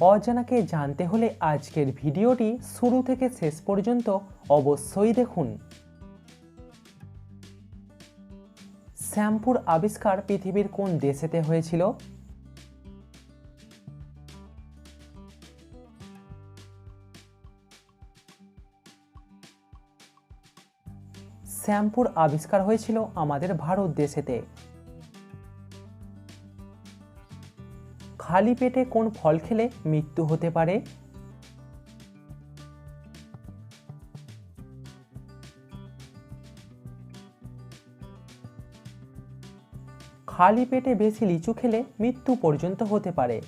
অজানাকে জানতে হলে আজকের ভিডিওটি শুরু থেকে শেষ পর্যন্ত অবশ্যই দেখুন। শ্যাম্পুর আবিষ্কার পৃথিবীর কোন দেশেতে হয়েছিল? শ্যাম্পুর আবিষ্কার হয়েছিল আমাদের ভারত দেশেতে। খালি পেটে কোন ফল খেলে মৃত্যু হতে পারে? খালি পেটে বেশি লিচু খেলে মৃত্যু পর্যন্ত হতে পারে।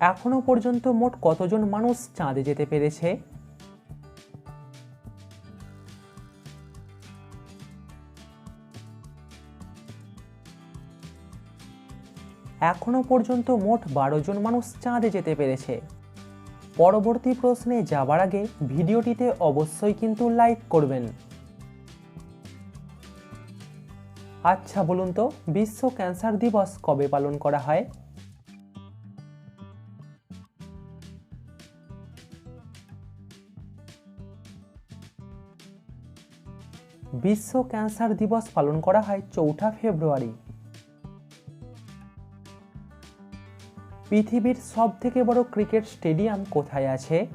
এখনও পর্যন্ত মোট কতজন মানুষ চাঁদে যেতে পেরেছে? এখনও পর্যন্ত মোট বারো জন মানুষ চাঁদে যেতে পেরেছে। পরবর্তী প্রশ্নে যাবার আগে ভিডিওটিতে অবশ্যই কিন্তু লাইক করবেন। আচ্ছা বলুন তো, বিশ্ব ক্যান্সার দিবস কবে পালন করা হয়? বিশ্ব ক্যান্সার দিবস পালন করা হয় চৌঠা ফেব্রুয়ারি। পৃথিবীর সব থেকে বড় ক্রিকেট স্টেডিয়াম কোথায় আছে?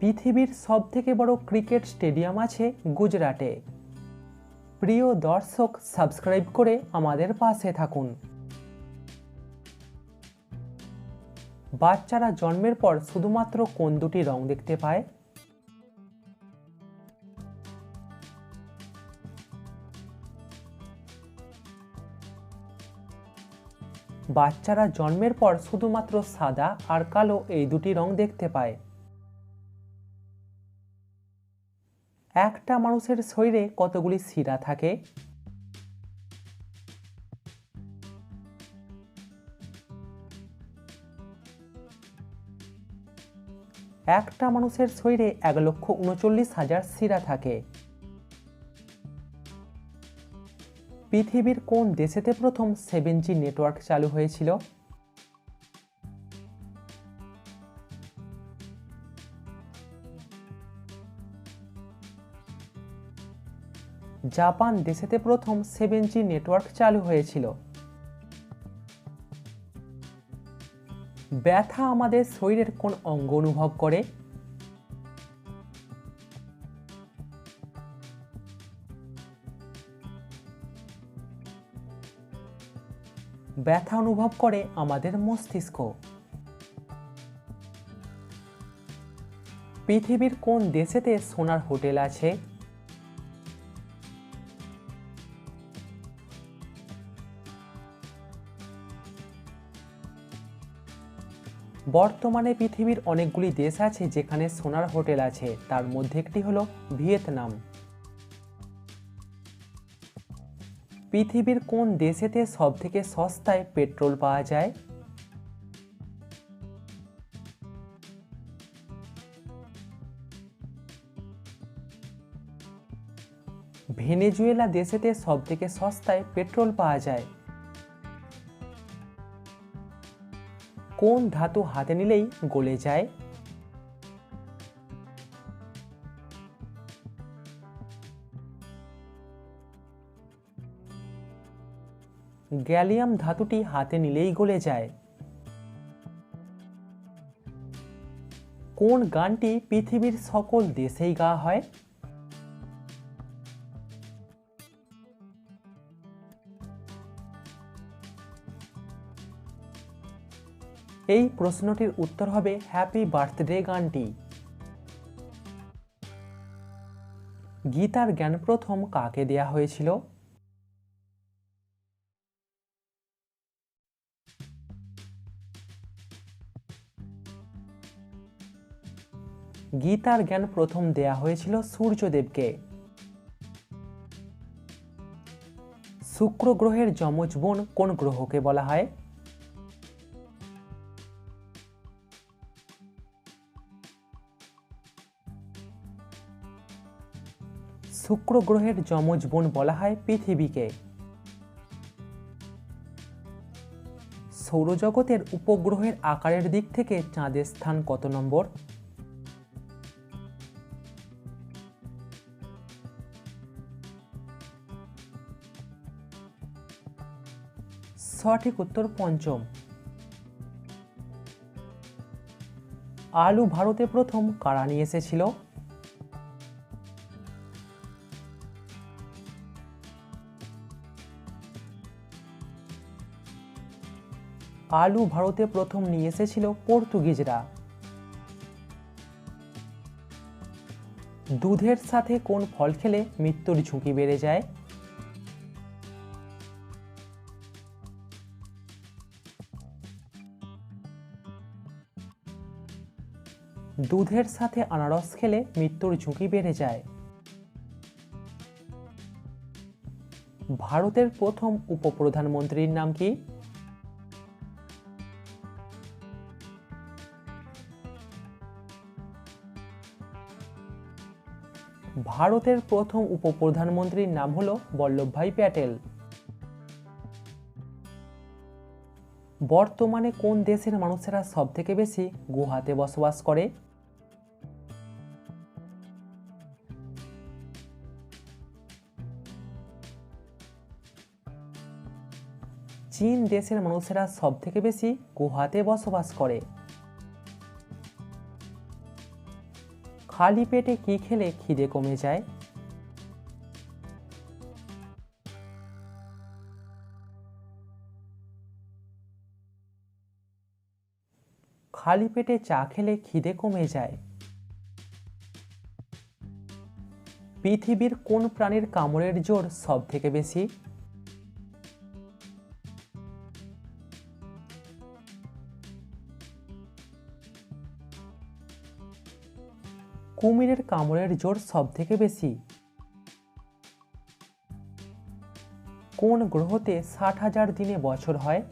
পৃথিবীর সব থেকে বড় ক্রিকেট স্টেডিয়াম আছে গুজরাটে। প্রিয় দর্শক, সাবস্ক্রাইব করে আমাদের পাশে থাকুন। বাচ্চারা জন্মের পর শুধুমাত্র কোন দুটি রং দেখতে পায়? বাচ্চারা জন্মের পর শুধুমাত্র সাদা আর কালো এই দুটি রং দেখতে পায়। একটা মানুষের শরীরে কতগুলি শিরা থাকে? একটা মানুষের শরীরে এক লক্ষ উনচল্লিশ হাজার শিরা থাকে। পৃথিবীর কোন দেশেতে প্রথম সেভেন জি নেটওয়ার্ক চালু হয়েছিল? জাপান দেশেতে প্রথম সেভেন জি নেটওয়ার্ক চালু হয়েছিল। ব্যথা আমাদের শরীরের কোন অঙ্গ অনুভব করে? ব্যথা অনুভব করে আমাদের মস্তিষ্ক। পৃথিবীর কোন দেশেতে সোনার হোটেল আছে? বর্তমানে পৃথিবীর অনেকগুলি দেশ আছে যেখানে সোনার হোটেল আছে। তার মধ্যে একটি হলো ভিয়েতনাম। পৃথিবীর কোন দেশেতে সব থেকে সস্তায় পেট্রোল পাওয়া যায়? ভেনেজুয়েলা দেশেতে সব থেকে সস্তায় পেট্রোল পাওয়া যায়? কোন ধাতু হাতে নিলেই গলে যায়? গ্যালিয়াম ধাতুটি হাতে নিলেই গলে যায়। কোন গানটি পৃথিবীর সকল দেশেই গা হয়? এই প্রশ্নটির উত্তর হবে হ্যাপি বার্থডে গানটি। গীতার জ্ঞান প্রথম কাকে দেয়া হয়েছিল? গীতার জ্ঞান প্রথম দেয়া হয়েছিল সূর্যদেবকে। শুক্র গ্রহের যমজ বোন কোন গ্রহকে বলা হয়? শুক্র গ্রহের যমজ বোন বলা হয় পৃথিবীকে। সৌরজগতের উপগ্রহের আকারের দিক থেকে চাঁদের স্থান কত নম্বর? সঠিক উত্তর পঞ্চম। আলু ভারতে প্রথম কারা নিয়ে এসেছিল? আলু ভারতে প্রথম নিয়ে এসেছিল পর্তুগিজরা। দুধের সাথে কোন ফল খেলে মৃত্যুর ঝুঁকি বেড়ে যায়? দুধের সাথে আনারস খেলে মৃত্যুর ঝুঁকি বেড়ে যায়। ভারতের প্রথম উপপ্রধানমন্ত্রীর নাম কি? ভারতের প্রথম উপপ্রধানমন্ত্রীর নাম হলো বল্লভভাই প্যাটেল। বর্তমানে কোন দেশের মানুষেরা সবথেকে বেশি গুহাতে বসবাস করে? চীন দেশের মানুষেরা সবথেকে বেশি গুহাতে বসবাস করে। খালি পেটে কি খেলে খিদে কমে যায়? খালি পেটে চা খেলে খিদে কমে যায়। পৃথিবীর কোন প্রাণীর কামড়ের জোর সব থেকে বেশি? কুমিরের কামড়ের জোর সব থেকে বেশি? কোন গ্রহতে ষাট হাজার দিনে বছর হয়?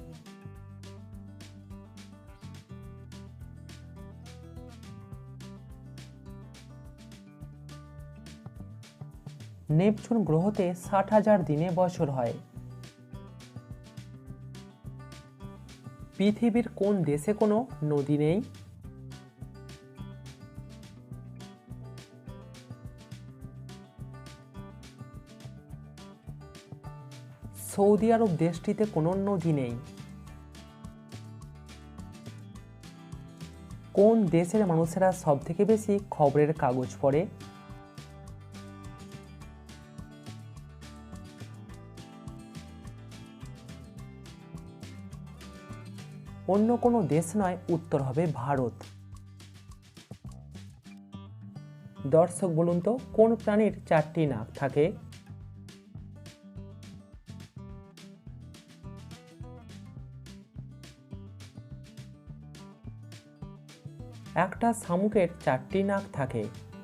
নেপচুন গ্রহতে ষাট হাজার দিনে বছর হয়। পৃথিবীর কোন দেশে কোনো নদী নেই? সৌদি আরব দেশটিতে কোনো নদী নেই। কোন দেশের মানুষেরা সব থেকে বেশি খবরের কাগজ পড়ে? অন্য কোনো দেশ নয়, উত্তর হবে ভারত। দর্শক, বলুন তো, কোন প্রাণীর চারটি নাক থাকে? একটা শামুকের চারটি নাক থাকে।